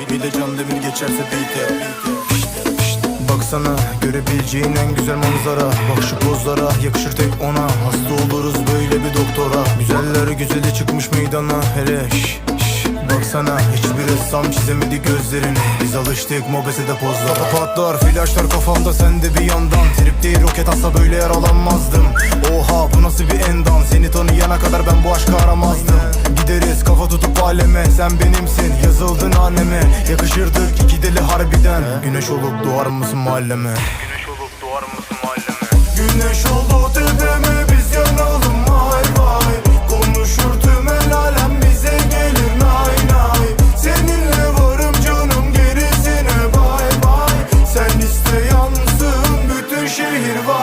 Bir de can demir geçerse beat'e Baksana görebileceğin en güzel manzara. Bak şu pozlara yakışır tek ona. Hasta oluruz böyle bir doktora. Güzeller güzeli çıkmış meydana. Hele şş, şş. Baksana hiçbir ressam çizemedi gözlerini. Biz alıştık mobesede pozlara. Patlar flaşlar kafamda sende bir yandan. Trip değil roket atsa böyle yaralanmazdım. Oha bu nasıl bir endam? Seni tanıyana kadar ben bu aşkı aramazdım sen benimsin. Yazıldın anneme Yakışırdık iki deli harbiden. Güneş olup doğar mısın mahalleme? Güneş olup doğar mısın mahalleme? Güneş oldu tepeme biz yanalım vay vay. Konuşur tüm el alem bize gelir nay nay. Seninle varım canım gerisine bay bay. Sen iste yansın bütün şehir var